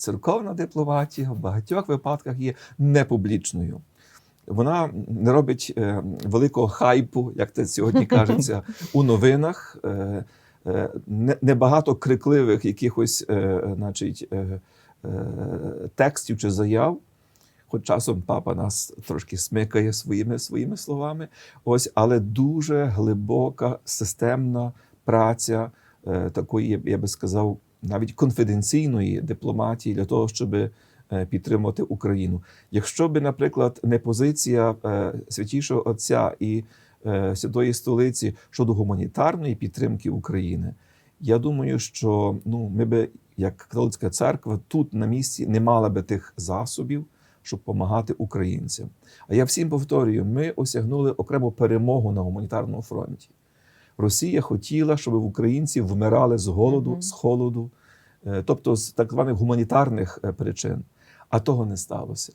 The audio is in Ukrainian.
церковна дипломатія в багатьох випадках є непублічною. Вона не робить е, великого хайпу, як це сьогодні кажеться, у новинах. Е, е, не- Небагато крикливих якихось значить, текстів чи заяв. Хоч часом папа нас трошки смикає своїми своїми словами. Ось, але дуже глибока системна праця такої, я би сказав, навіть конфіденційної дипломатії для того, щоб е, підтримати Україну. Якщо би, наприклад, не позиція е, святішого Отця і е, Святої столиці щодо гуманітарної підтримки України, я думаю, що ну, ми би, як католицька церква, тут на місці не мали би тих засобів, щоб допомагати українцям. А я всім повторюю: ми осягнули окрему перемогу на гуманітарному фронті. Росія хотіла, щоб українці вмирали з голоду, Мгм. з холоду, е, тобто з так званих гуманітарних е, причин. А того не сталося.